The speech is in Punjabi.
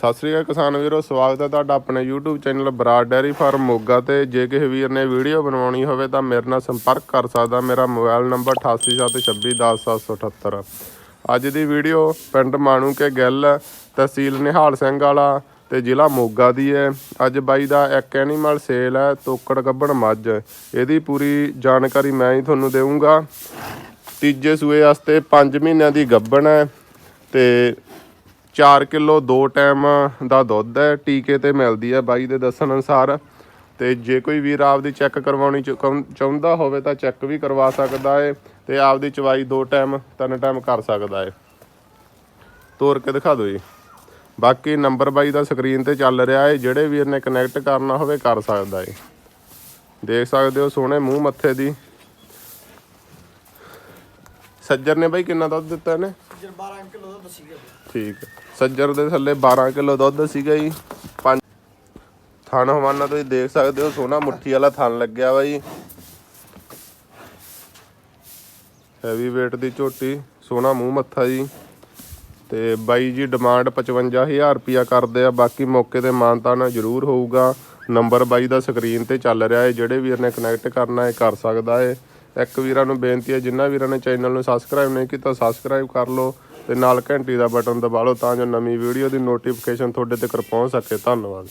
ਸਤਿ ਸ੍ਰੀ ਅਕਾਲ ਕਿਸਾਨ ਵੀਰੋ, ਸਵਾਗਤ ਹੈ ਤੁਹਾਡਾ ਆਪਣੇ YouTube channel Brar dairy farm Moga ਤੇ। ਜੇ ਕਿਸੇ ਵੀਰ ਨੇ ਵੀਡੀਓ ਬਣਵਾਉਣੀ ਹੋਵੇ ਤਾਂ ਮੇਰੇ ਨਾਲ ਸੰਪਰਕ ਕਰ ਸਕਦਾ। ਮੇਰਾ ਮੋਬਾਈਲ ਨੰਬਰ 8876210778 ਅੱਜ ਦੀ ਵੀਡੀਓ ਪਿੰਡ ਮਾਣੂ ਕੇ ਗਿੱਲ, ਤਹਿਸੀਲ ਨਿਹਾਲ ਸਿੰਘ ਵਾਲਾ ਤੇ ਜ਼ਿਲ੍ਹਾ ਮੋਗਾ ਦੀ ਹੈ ਅੱਜ ਬਾਈ ਦਾ ਇੱਕ ਐਨੀਮਲ ਸੇਲ ਹੈ, ਤੋਕੜ ਗੱਬਣ ਮੱਝ। ਇਹਦੀ ਪੂਰੀ ਜਾਣਕਾਰੀ ਮੈਂ ਹੀ ਤੁਹਾਨੂੰ ਦੇਵਾਂਗਾ ਤੀਜੇ ਸੂਏ ਵਾਸਤੇ 5 ਮਹੀਨਿਆਂ ਦੀ ਗੱਬਣ ਹੈ ਤੇ 4 ਕਿਲੋ ਦੋ ਟਾਈਮ ਦਾ ਦੁੱਧ ਹੈ, ਟੀਕੇ ਤੇ ਮਿਲਦੀ ਹੈ ਬਾਈ ਦੇ ਦੱਸਣ ਅਨੁਸਾਰ। ਤੇ ਜੇ ਕੋਈ ਵੀਰ ਆਪਦੀ ਚੈੱਕ ਕਰਵਾਉਣੀ ਚਾਹੁੰ- ਚਾਹੁੰਦਾ ਹੋਵੇ ਤਾਂ ਚੈੱਕ ਵੀ ਕਰਵਾ ਸਕਦਾ ਹੈ ਤੇ ਆਪਦੀ ਚਵਾਈ ਦੋ ਟਾਈਮ, ਤਿੰਨ ਟਾਈਮ ਕਰ ਸਕਦਾ ਹੈ ਤੋਰ ਕੇ ਦਿਖਾ ਦਿਓ ਜੀ। ਬਾਕੀ ਨੰਬਰ ਬਾਈ ਦਾ ਸਕਰੀਨ ਤੇ ਚੱਲ ਰਿਹਾ ਹੈ ਜਿਹੜੇ ਵੀਰ ਨੇ ਕਨੈਕਟ ਕਰਨਾ ਹੋਵੇ ਕਰ ਸਕਦਾ ਹੈ ਦੇਖ ਸਕਦੇ ਹੋ ਸੋਹਣੇ ਮੂੰਹ ਮੱਥੇ ਦੀ। ਸੱਜਰ ਨੇ ਬਾਈ ਕਿੰਨਾ ਦੁੱਧ ਦਿੱਤਾ ਇਹਨੇ? ਜਰ 12 ਕਿਲੋ ਦਾ ਦੱਸੀ ਠੀਕ ਹੈ। ਸੱਜਰ ਦੇ ਥੱਲੇ 12 ਕਿਲੋ ਦੁੱਧ ਸੀਗਾ ਜੀ। ਪੰਜ ਥਣ ਹਵਾਨਾ ਤੁਸੀਂ ਦੇਖ ਸਕਦੇ ਹੋ, ਸੋਨਾ ਮੁੱਠੀ ਵਾਲਾ ਥਣ ਲੱਗਿਆ ਵਾ ਜੀ। ਹੈਵੀ weight ਦੀ ਝੋਟੀ, ਸੋਨਾ ਮੂੰਹ ਮੱਥਾ ਜੀ। ਤੇ ਬਾਈ ਜੀ ਡਿਮਾਂਡ 55000 ਰੁਪਿਆ ਕਰਦੇ ਆ। ਬਾਕੀ ਮੌਕੇ ਤੇ ਮਾਨਤਾਨਾ ਜ਼ਰੂਰ ਹੋਊਗਾ। ਨੰਬਰ ਬਾਈ ਦਾ ਸਕਰੀਨ ਤੇ ਚੱਲ ਰਿਹਾ ਹੈ ਜਿਹੜੇ ਵੀਰ ਨੇ ਕਨੈਕਟ ਕਰਨਾ ਹੈ ਕਰ ਸਕਦਾ ਹੈ ਇੱਕ ਵੀਰਾਂ ਨੂੰ ਬੇਨਤੀ ਹੈ ਜਿਨ੍ਹਾਂ ਵੀਰਾਂ ਨੇ ਚੈਨਲ ਨੂੰ ਸਬਸਕ੍ਰਾਈਬ ਨਹੀਂ ਕੀਤਾ ਸਬਸਕ੍ਰਾਈਬ ਕਰ ਲਓ ਤੇ ਨਾਲ ਘੰਟੀ ਦਾ ਬਟਨ ਦਬਾ ਲਓ ਤਾਂ ਜੋ ਨਵੀਂ ਵੀਡੀਓ ਦੀ ਨੋਟੀਫਿਕੇਸ਼ਨ ਤੁਹਾਡੇ ਤੱਕ ਪਹੁੰਚ ਸਕੇ। ਧੰਨਵਾਦ।